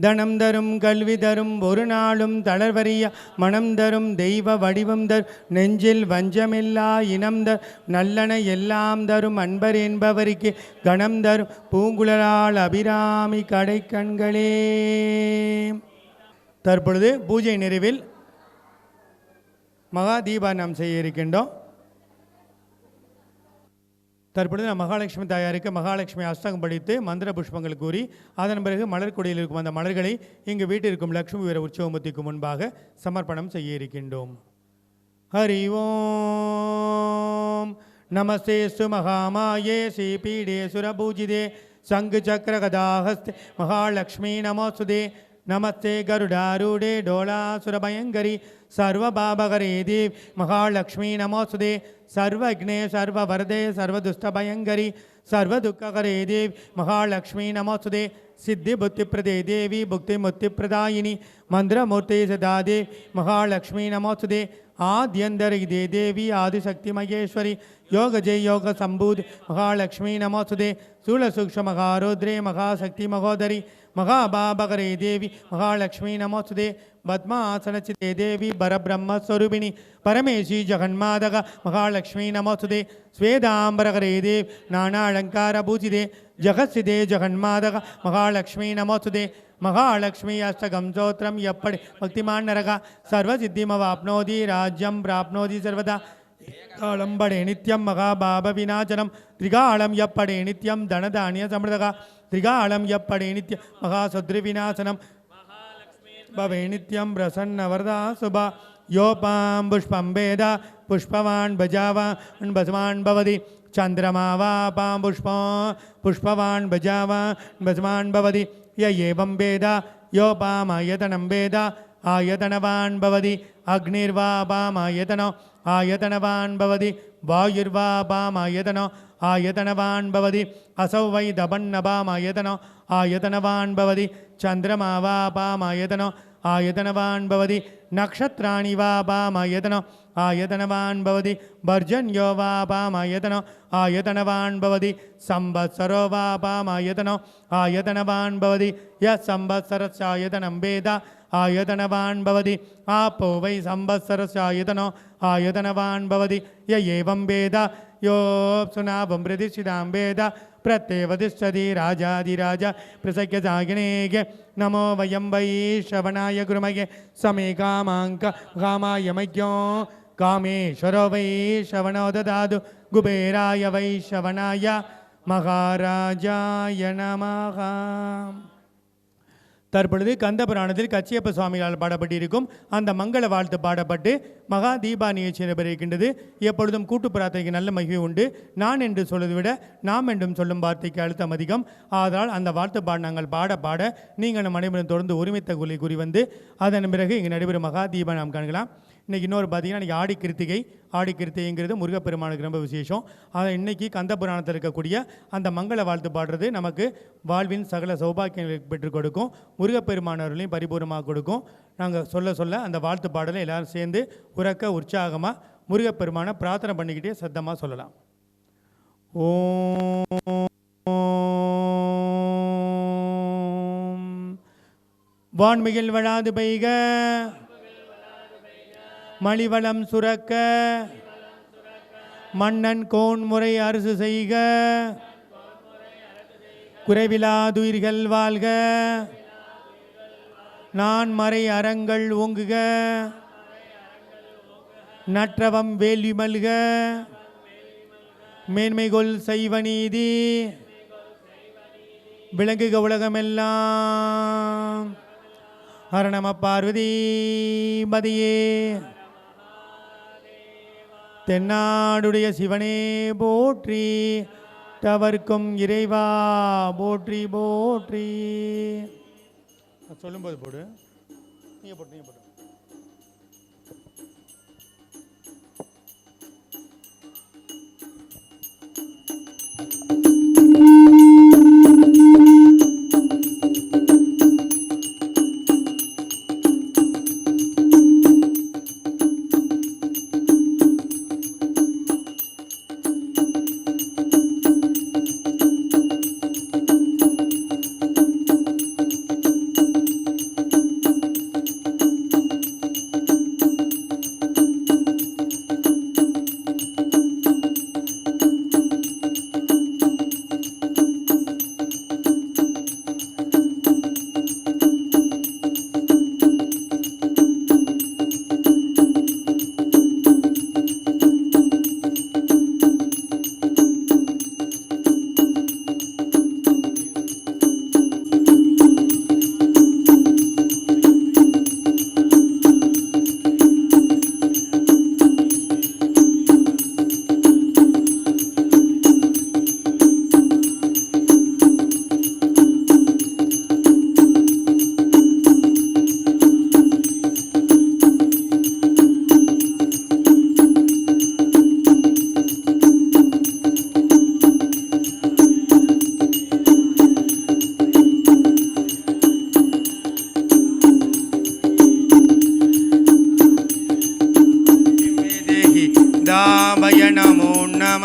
தனம் தரும் கல்வி தரும் ஒரு நாளும் தளர்வறிய மனம் தரும் தெய்வ வடிவம் தர். நெஞ்சில் வஞ்சமில்லா இனம் தர். நல்லன எல்லாம் தரும் அன்பர் என்பவருக்கு கணம் தரும் பூங்குழலால் அபிராமி கடைக்கண்களே. தற்பொழுது பூஜை நிறைவில் மகா தீபா நாம் செய்ய இருக்கின்றோம். தற்பொழுது நான் மகாலட்சுமி தாயாருக்கு மகாலட்சுமி அஷ்டகம் படித்து மந்திர புஷ்பங்கள் கூறி அதன் பிறகு மலர்கொடியில் இருக்கும் அந்த மலர்களை இங்கு வீட்டிற்கும் லக்ஷ்மி வீர உற்சவமூர்த்திக்கு முன்பாக சமர்ப்பணம் செய்ய இருக்கின்றோம். ஹரி ஓம் நமஸ்தே சு மகாமாயே ஸ்ரீபீடே சுரபூஜிதே சங்கு சக்கர கதாஹஸ்தே. மகாலட்சுமி நமோசுதே நமஸ்தே கருடாரூடே டோலாசுரபயங்கரி சர்வபாபகரே தேவ் மகாலட்சுமி நமோசுதே சர்வக்னே சர்வவரதே சர்வதுஷ்டபயங்கரி சர்வதுக்ககரே தேவ் மகாலட்சுமி நமோசுதே சித்தி புத்திப்பிரதே தேவி புக்தி முத்திப்பிரதாயினி ಆದ್ಯಂದರಿಗಿದೆ ದೇವಿ ಆದಿಶಕ್ತಿ ಮಹೇಶ್ವರಿ. ಯೋಗ ಜಯ ಯೋಗ ಸಂಬೂದ್. ಮಹಾಲಕ್ಷ್ಮೀ ನಮೋಸುದೆ. ಸ್ಥೂಳ ಸೂಕ್ಷ್ಮ ಮಹಾರುದ್ರೇ ಮಹಾಶಕ್ತಿ ಮಹೋದರಿ. ಮಹಾಭಾಭಗರೇ ದೇವಿ ಮಹಾಲಕ್ಷ್ಮೀ ನಮೋಸುದೆ. ಪದ್ಮ ಪದ್ಮಾಸನಚಿತೆ ದೇವಿ ಪರಬ್ರಹ್ಮ ಸ್ವರೂಪಿಣಿ. ಪರಮೇಶಿ ಜಗನ್ಮಾದಗ ಮಹಾಲಕ್ಷ್ಮೀ ನಮೋಸುದೆ. ಸ್ವೇದಾಂಬರಗರೇ ದೇವ್ ನಾನಾ ಅಲಂಕಾರ ಪೂಜಿದೆ. ಜಗತ್ಸಿದೆ ಜಗನ್ಮಾದಗ ಮಹಾಲಕ್ಷ್ಮೀ ನಮೋಸುದೆ. மகாலட்சுமி அஷ்டகம் ஜோத்திரம் எப்படி? பக்திமான் நரகா சர்வசித்திமவாப்னோதி ராஜ்யம் பிராப்னோதி சர்வதா. காலம்படே நித்யம் மகாபாப விநாசனம். திரிகாலம் எப்படே நித்யம் தனதானிய சமிருதகா. திரிகாலம் எப்படே நித்யம் மகாசத்ரு விநாசனம். பவே நித்யம் பிரசன்ன வரதா சுபா. யோபாம் புஷ்பம் வேத புஷ்பவான் பஜாவான் பசுமான் பவதி. சந்திரமாவா பாம் புஷ்பவான் பஜாவான் பசுமான் பவதி. य एवं वेद योपामायतनं वेद आयतनवान् भवति अग्निर्वा पामायतनो आयतनवान् भवति वायुर्वा पामायतनो आयतनवान् भवति असौ वै दपन्नपामायतनो आयतनवान् भवति चन्द्रमा वा पामायतनो आयतनवान् भवति नक्षत्राणि वा पामायतनो आयतनवान् भवति पर्जन्यो वा पामायतनो आयतनवान् भवति संवत्सरो वा पामायतनो आयतनवान् भवति यः संवत्सरस्यायतनं वेद आयतनवान् भवति आपो वै संवत्सरस्यायतनो आयतनवान् भवति य एवं वेद योऽप्सुनाभं प्रतिष्ठितां वेद प्रत्येवतिष्ठति राजाधिराज प्रसख्यसागिनेगे नमो वयं वै श्रवणाय गुरुमये। समे कामाङ्क कामाय मह्यो। कामेश्वरो वै श्रवणो ददातु। कुबेराय वै श्रवणाय। महाराजाय नमः தற்பொழுது கந்தபுராணத்தில் கச்சியப்ப சுவாமிகளால் பாடப்பட்டிருக்கும் அந்த மங்கள வாழ்த்து பாடப்பட்டு மகா தீபா நிகழ்ச்சி நடைபெறுகின்றது எப்பொழுதும் கூட்டு பிரார்த்தனைக்கு நல்ல மகிழ்வு உண்டு. நான் என்று சொல்வதை விட நாம் என்றும் சொல்லும் வார்த்தைக்கு அழுத்தம் அதிகம். ஆதலால் அந்த வாழ்த்து பாட நாங்கள் பாட பாட நீங்கள் நம் அனைவரும் தொடர்ந்து ஒருமித்த குலி கூறி வந்து அதன் பிறகு இங்கே நடைபெறும் மகா தீபா நாம் காண்கலாம். இன்றைக்கி இன்னொரு பார்த்தீங்கன்னா இன்றைக்கி ஆடி கிருத்திகை ஆடி கிருத்திகைங்கிறது முருகப்பெருமானுக்கு ரொம்ப விசேஷம். அதை இன்னைக்கு கந்த புராணத்தில் இருக்கக்கூடிய அந்த மங்கள வாழ்த்து பாடுறது நமக்கு வாழ்வின் சகல சௌபாக்கியங்களுக்கு பெற்றுக் கொடுக்கும். முருகப்பெருமானவர்களையும் பரிபூர்ணமாக கொடுக்கும். நாங்கள் சொல்ல சொல்ல அந்த வாழ்த்து பாடலை எல்லாரும் சேர்ந்து உறக்க உற்சாகமாக முருகப்பெருமானை பிரார்த்தனை பண்ணிக்கிட்டே சத்தமாக சொல்லலாம். ஓ வான்மிகில் வழாது பெய்க. மலிவளம் சுரக்க. மன்னன் கோன் முறை அரசு செய்க. குறைவிலாதுயிர்கள் வாழ்க. நான் மறை அறங்கள் ஓங்குக. நற்றவம் வேள்வி மல்க. மேன்மைகொள் செய்வ நீதி. விளங்குக உலகமெல்லாம். அரணம பார்வதி மதியே. தென்னாடுடைய சிவனே போற்றி தவர்க்கும் இறைவா போற்றி போற்றி. சொல்லும்போது போடு. நீங்கள் போட்டு நீங்கள் போட்டு गोविन्दाभय नमो नम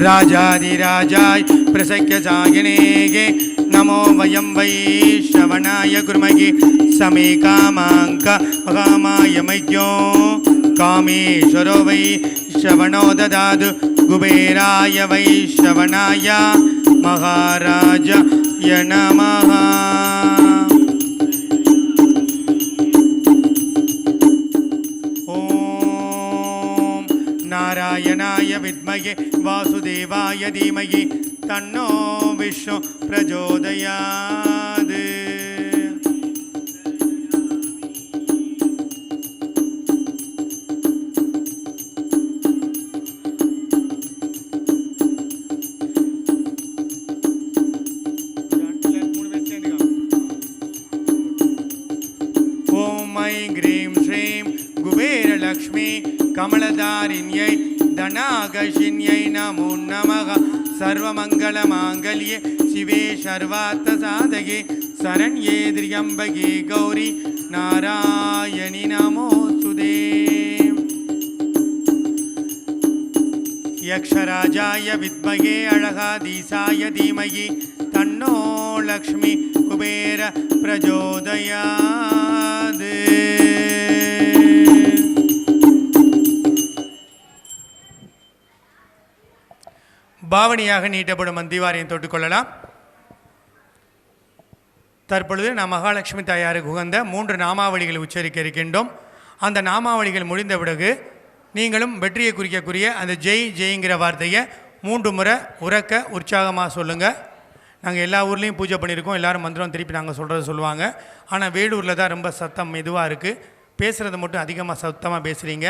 राजाधिराजाय प्रसख्य सागिणे वयं वै श्रवणाय कुर्महि समे कामाङ्क कामाय मह्यो कामेश्वरो वै श्रवणो ददातु कुबेराय वै श्रवणाय महाराजाय नमः வித்மகே வாசுதேவாய தீமகி தன்னோ விஸ்வம் பிரஜோதயாது. ஓம் ஐம் ஹ்ரீம் ஸ்ரீம் குபேரலக்ஷ்மி கமலதாரிண்யை धनाकर्षिण्यै नमो नमः सर्वमङ्गलमाङ्गल्ये शिवे सर्वार्थसाधके शरण्ये त्र्यम्बके गौरी नारायणि नमोऽस्तु दे यक्षराजाय विद्महे अळगाधीशाय धीमहि तन्नो लक्ष्मी कुबेर प्रचोदया பாவனியாக நீட்டப்படும் மந்திவாரியம் தொட்டுக்கொள்ளலாம் தற்பொழுது நாம் மகாலட்சுமி தாயாருக்கு உகந்த மூன்று நாமாவளிகளை உச்சரிக்க இருக்கின்றோம். அந்த நாமாவளிகள் முடிந்த பிறகு நீங்களும் வெற்றியை குறிக்கக்கூடிய அந்த ஜெய் ஜெய்ங்கிற வார்த்தையை மூன்று முறை உறக்க உற்சாகமாக சொல்லுங்கள் நாங்கள் எல்லா ஊர்லேயும் பூஜை பண்ணியிருக்கோம். எல்லோரும் மந்திரம் திருப்பி நாங்கள் சொல்கிறத சொல்லுவாங்க. ஆனால் வேலூரில் தான் ரொம்ப சத்தம் மெதுவாக இருக்குது பேசுகிறது மட்டும் அதிகமாக சத்தமாக பேசுகிறீங்க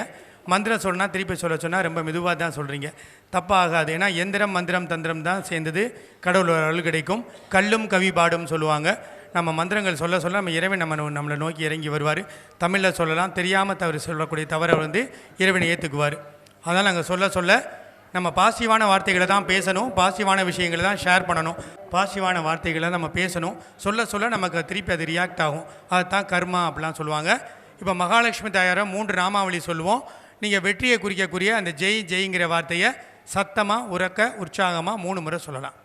மந்திரம் சொன்னால் திருப்பி சொல்ல சொன்னால் ரொம்ப மெதுவாக தான் சொல்கிறீங்க தப்பாக ஆகாது ஏன்னா எந்திரம் மந்திரம் தந்திரம் தான் சேர்ந்தது. கடவுள் அருள் கிடைக்கும். கல்லும் கவி பாடும் சொல்லுவாங்க. நம்ம மந்திரங்கள் சொல்ல சொல்ல நம்ம இறைவன் நம்ம நம்மளை நோக்கி இறங்கி வருவார். தமிழில் சொல்லலாம் தெரியாமல் தவறு சொல்லக்கூடிய தவறை வந்து இறைவனை ஏற்றுக்குவார் அதனால் நாங்கள் சொல்ல சொல்ல நம்ம பாசிட்டிவான வார்த்தைகளை தான் பேசணும். பாசிட்டிவான விஷயங்களை தான் ஷேர் பண்ணணும். பாசிட்டிவான வார்த்தைகளை நம்ம பேசணும். சொல்ல சொல்ல நமக்கு திருப்பி அது ரியாக்ட் ஆகும். அதுதான் கர்மா அப்படிலாம் சொல்லுவாங்க. இப்போ மகாலட்சுமி தாயாரை மூன்று நாமாவளி சொல்லுவோம். நீங்கள் வெற்றியை குறிக்கக்கூடிய அந்த ஜெய் ஜெய்ங்கிற வார்த்தையை சத்தமாக உறக்க உற்சாகமாக மூணு முறை சொல்லலாம்.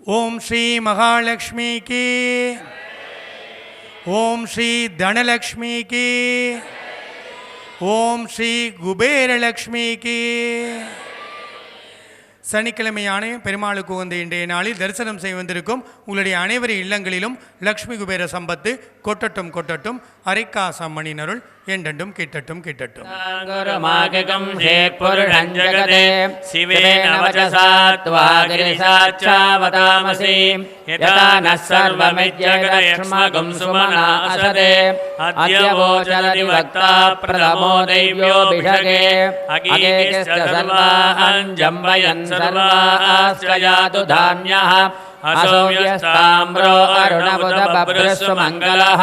ஓம் ஸ்ரீ மகாலட்சுமி கி. ஓம் ஸ்ரீ தனலக்ஷ்மி கி. ஓம் ஸ்ரீ குபேரலக்ஷ்மி சனிக்கிழமை சனிக்கிழமையான பெருமாளுக்கு உகந்த இன்றைய நாளில் தரிசனம் செய்ய வந்திருக்கும் உங்களுடைய அனைவரின் இல்லங்களிலும் லக்ஷ்மி குபேர சம்பத்து கொட்டட்டும் கொட்டட்டும் அரைக்காசம் மணினருள் என்றென்றும் கிட்டட்டும் கிட்டட்டும் गुरुमागिकं शेत्पुरुषं जगते शिवेन वचसा त्वा गिरिसाक्षावतामसि यथा नः सर्वमित्यगयक्ष्मगुं सुमना असदे अद्य वोचरति वक्ता प्रथमो दैव्योऽभिषगे अगेकिश्च सर्वान् जम्बयन् सर्वाश्च यातु धान्यः असौयस्ताम्रो अरुणबुधबभ्रस्व मङ्गलः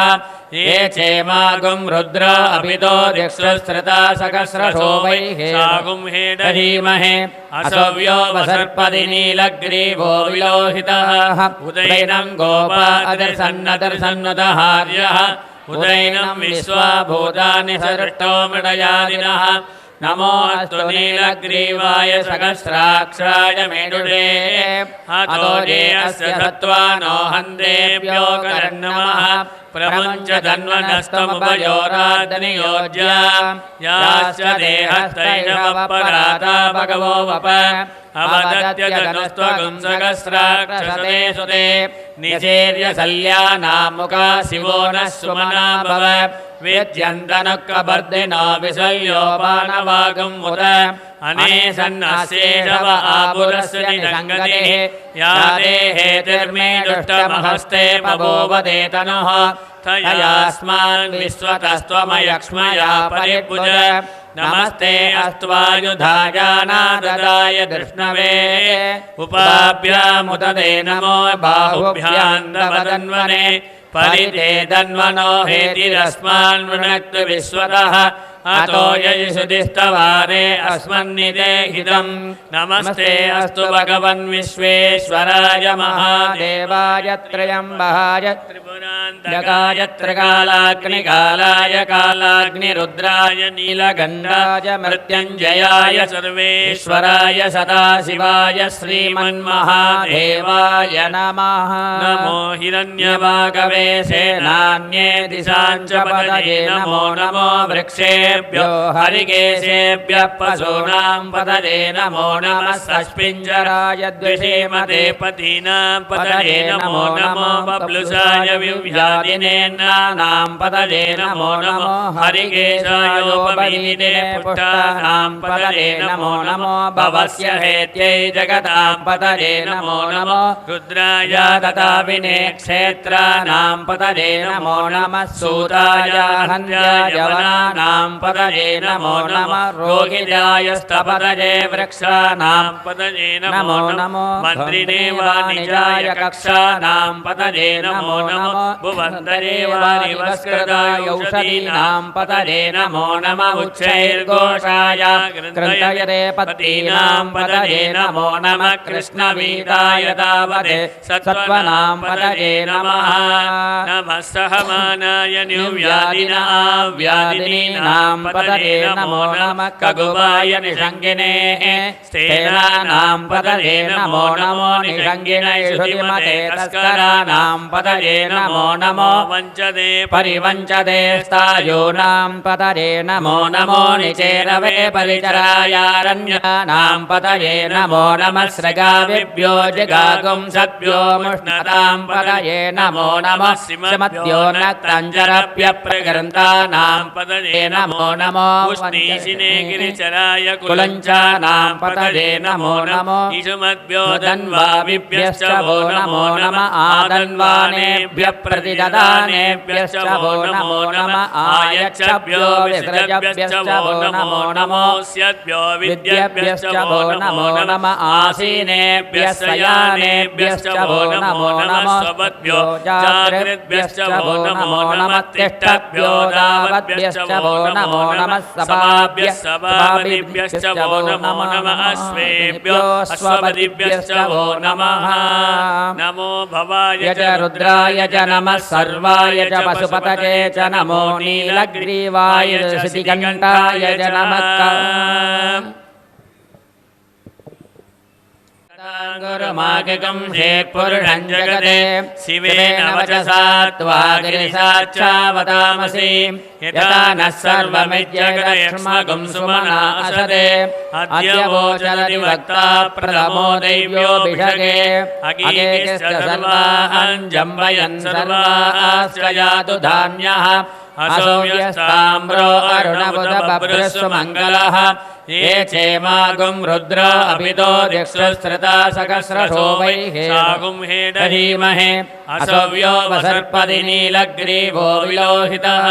ये चेमागुं रुद्र अपितो दिक्षुस्रता सहस्रशो वैः सागुं हेडधीमहे असव्यो वसर्पदि नीलग्रीवो विलोहितः उदैनं गोपा अदर्शन्नदर्शन्नदहार्यः उदैनं विश्वा भूतानि सृष्टो मृडयादिनः नमोऽस्तु नीलग्रीवाय सहस्राक्षराय मेडुषे अतो ये अस्य सत्त्वा नो हन्देभ्यो करन्नमः प्रमुञ्च धन्वनस्तमुपयोरादनियोज्या याश्च देहस्तैरवपराधा भगवो वप अवदत्य धनुस्त्वगुं सहस्राक्षसते सुते निचेर्य सल्यानामुका शिवो नः सुमना भव वेद्यन्तनुक्कबर्दिनो विसल्योपानवागुं मुद अनेसन्नस्येषव आपुरस्य निसङ्गतिः या देहेतिर्मे दुष्टमहस्ते बभूवदे तनुः तयास्मान् विश्वतस्त्वमयक्ष्मया परिभुज नमस्ते अस्त्वायुधायानाददाय कृष्णवे। उपाभ्यामुददे नमो बाहुभ्यान्दवदन्वने परिते दन्वनो हेतिरस्मान् वृणक्तु विश्वतः। अतो ययिषुदिस्तवारे अस्मन्निदेहितम् नमस्ते अस्तु भगवन् विश्वेश्वराय महादेवाय त्र्यम्बहाय जगाय त्रिकालाग्निकालाय कालाग्निरुद्राय नीलगण्डाय मृत्युञ्जयाय सर्वेश्वराय सदाशिवाय श्रीमन्महादेवाय नमः नमो हिरण्यवागवे सेनान्ये दिशाञ्च पदये नमो नमो वृक्षेभ्यो हरिकेशेभ्यः पशूनां पदये नमो नमः सस्पिञ्जराय द्विषेमते पतीनां पदये नमो नमो बब्लुसाय विव्यादिनेन्नानां पदये नमो नमो हरिकेशायोपमीने पुष्टानां पदये नमो नमो भवस्य हेत्यै जगतां पदये नमो नमो रुद्राय ददाविने क्षेत्राणां पदये नमो नमः सूताय हन्याय वनानां पदये नमो नमः रोहिल्याय स्तपदये वृक्षाणां पदये नमो नमो मन्त्रिणे वाणिजाय कक्षाणां पदये नमो नमो भुवन्तरे वाणिवस्कृताय औषधीनां पदये नमो नमः उच्चैर्घोषाय कृन्तयते पतीनां पदये नमो नमः कृष्णवीताय तावदे सत्त्वनां पदये नमः नमः सहमानाय न्युव्यादिना व्यादिनीनां पदये नमो नमः कगुवाय निषङ्गिने स्तेनानां पदये नमो नमो निषङ्गिनै श्रुतिमते तस्कराणां पदये नमो नमो वञ्चदे परिवञ्चदे स्तायूनां पतये नमो नमो निचेरवे परिचरायारण्यानां पतये नमो नमः सृगाविभ्यो जगागुं सद्भ्यो मुष्णतां पतये नमो नमः श्रीमद्भ्यो नक्तञ्जरप्यप्रगृन्तानां पतये नमो నమో ఉష్ణీషినే గిరిచరాయ కులంచానాం పతలే నమో నమో ఇషుమద్భ్యో దన్వాభ్యశ్చవో నమో నమ ఆదన్వానేభ్య ప్రతిదదానేభ్యశ్చవో నమో నమ ఆయక్షభ్యో విసృజభ్యశ్చవో నమో నమో స్యద్భ్యో విద్యభ్యశ్చవో నమో నమ ఆసీనేభ్యశయానేభ్యశ్చవో నమో నమ స్వభ్యో జాగృద్భ్యశ్చవో నమో నమ తిష్టభ్యో దావద్భ్యశ్చవో నమో नमो नमः तिष्ठभ्यो दावद्भ्यश्च वो नमो नमः सभाभ्यः सभाभिभ्यश्च वो नमो नमः अश्वेभ्यो अश्वपदिभ्यश्च वो नमः नमो भवाय य च रुद्राय च नमः सर्वाय च पशुपतये च नमो नीलग्रीवाय च श्रुतिकण्ठाय च नमः गुरुमागिकं शेत्पुरुषं जगते शिवेन वचसा त्वा गिरिसाक्षावतामसि यथा नः सर्वमिज्जगदक्ष्मगुं सुमना असदे अद्य वोचरति वक्ता प्रथमो दैव्योऽभिषगे अगेकश्च सर्वान् जम्बयन् सर्वाश्च यातु धान्यः असौयस्ताम्रो अरुणबुधबभ्रस्वमङ्गलः ये चेमागुं रुद्र अभितो दिक्षुस्त्रता सहस्रशो वैः सागुं हेडधीमहे असव्यो वसर्पदि नीलग्रीवो विलोहितः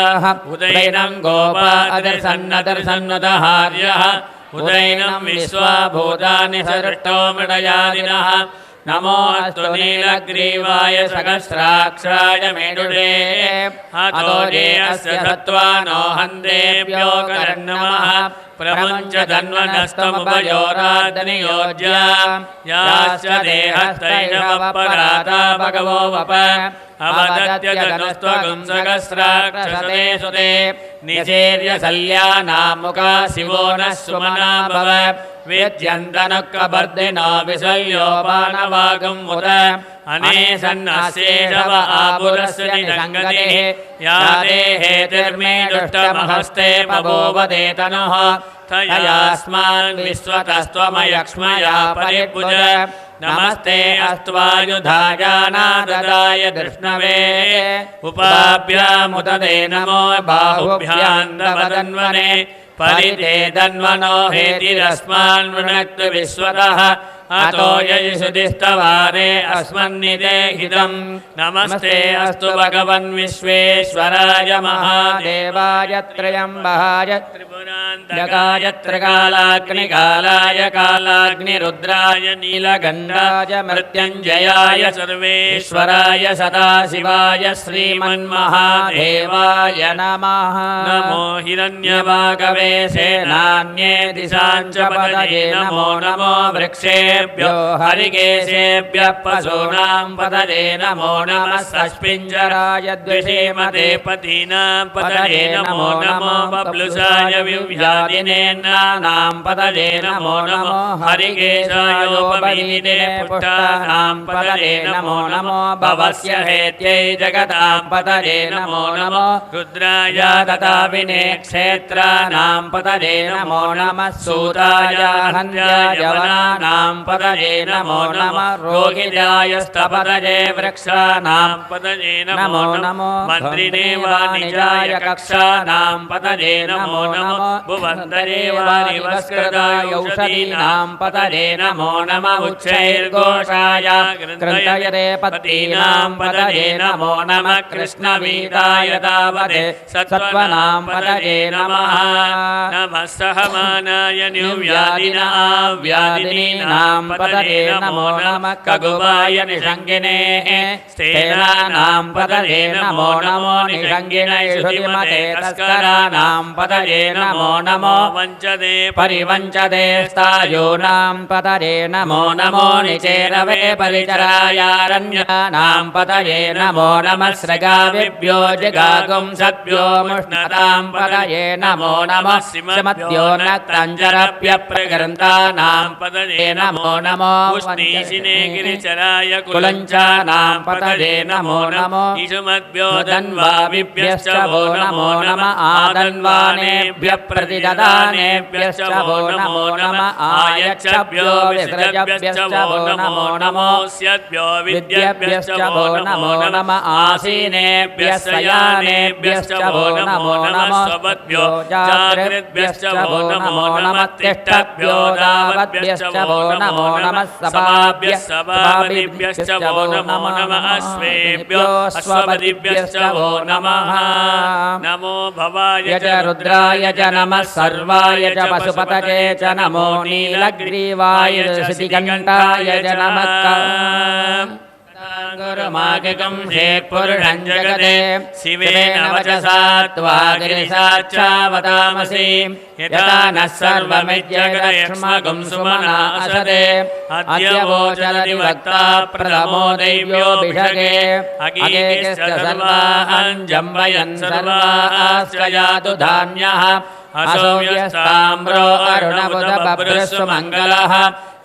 उदैनं गोपा अदर्शन्नदर्शन्नदहार्यः उदैनं विश्वा भूतानि सृष्टो मृडयादिनः नमो अस्तु नीलग्रीवाय सहस्राक्षाय मेडुषे हतो ये अस्य सत्त्वानो हन्तेभ्यो करन्नमः प्रपञ्च धन्वनस्तमुपयोरादनियोज्य याश्च देहस्तैषवपराता भगवो वप अवदत्य जनुस्त्वगुं सहस्राक्षसते सुते निचेर्य शल्यानामुका शिवो नः सुमना भव वेद्यन्तनुक्कबर्दिनो विसल्योपानवागं मुद अनेसन्नशेषव आपुरस्य निरङ्गतिः या देहेतिर्मे दुष्टमहस्ते पवोवदे तनुः तयास्मान् विश्वतस्त्वमयक्ष्मया परिभुज नमस्ते अस्त्वायुधायानाददाय कृष्णवे उपाभ्यामुददे नमो बाहुभ्यान्दवदन्वने परिते दन्वनो हेतिरस्मान्मृणक्तु विश्वतः अतो ययिषुदिस्तवारे अस्मन्निदेहितम् नमस्ते अस्तु भगवन् विश्वेश्वराय महादेवाय देवाय त्रयम्बहाय जगाय त्रिकालाग्निकालाय कालाग्निरुद्राय नीलगण्डाय मृत्युञ्जयाय सर्वेश्वराय सदाशिवाय श्रीमन्महादेवाय नमः नमो हिरण्यवागवे सेनान्ये दिशाञ्च पदये नमो नमो वृक्षेभ्यो हरिकेशेभ्यः पशूनां पदये नमो नमः सस्पिञ्जराय द्विषेमते पतीनां पदये नमो नमो बब्लुसाय विव्यादिनेन्नानां पदये नमो नमो हरिकेशायोपवीदिने पुष्टानां पदये नमो नमो भवस्य हेत्यै जगतां पदये नमो नमो रुद्राय ददाविने क्षेत्राणां पदये नमो नमः सूताय हन्याय वनानां पदये नमो नमः रोहिण्याय स्तपदये वृक्षाणां पदये नमो नमो मन्त्रिणे वाणिजाय कक्षाणां पदये नमो नमो भुवन्तरे वाणिवस्कृताय औषधीनां पदये नमो नमः उच्चैर्घोषाय ग्रन्थयते पतीनां पदये नमो नमः कृष्णवीताय तावदे सत्त्वनां पदये नमः नमः सहमानाय न्युव्यादिना व्यादिनीनां पदये नमो नमः कगुबाय निषङ्गिनेः स्तेनानां पदये नमो नमो निषङ्गिनैषुतिमते तस्कराणां पदये नमो नमो वञ्चदे परिवञ्चदे स्थायूनां पतये नमो नमो निचेरवे परिचरायारण्यानां पतये नमो नमः स्रगाविभ्यो जगागुं सद्भ्यो मुष्णतां पतये नमो नमः श्रीमद्यो नक्तञ्जरप्यप्रगृन्तानां पतये नमो नमो उष्णीशिने गिरिचराय कुलञ्चानां पतये नमो नमो ईशुमद्भ्यो धन्वाविभ्यश्च वो नमो नमः आदन्वानेभ्यः प्रतिददानेभ्यश्च वो नमो नमः आयच्छभ्यो विसृजभ्यश्च वो नमो नमो स्यद्भ्यो विद्यभ्यश्च वो नमो नमः आसीनेभ्यः शयानेभ्यश्च वो नमो नमः स्वपद्भ्यो जागृद्भ्यश्च वो नमो नमः तिष्ठभ्यो दावद्भ्यश्च वो नमो नमः सभाभ्यः सभापतिभ्यश्च वो नमो नमः अश्वेभ्यो अश्वपतिभ्यश्च वो नमः नमो भवाय य च रुद्राय च नमः सर्वाय च पशुपतये च नमो नीलग्रीवाय च श्रुतिकण्ठाय च नमः गुरुमागकं शेत्पुरुषं जगते शिवेन वचसा त्वा गिरिशाच्चावतामसि यथा नः सर्वमित्यगलक्ष्मगुं सुमना असदे अद्य वोचरति वक्ता प्रथमो दैव्योऽभिषगे अगेकश्च सर्वान् जम्बयन् सर्वाश्च यातु धान्यः असौ यस्ताम्रो अरुणबुधबभ्रस्व मङ्गलः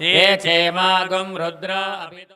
ये चेमागुं रुद्र अभितो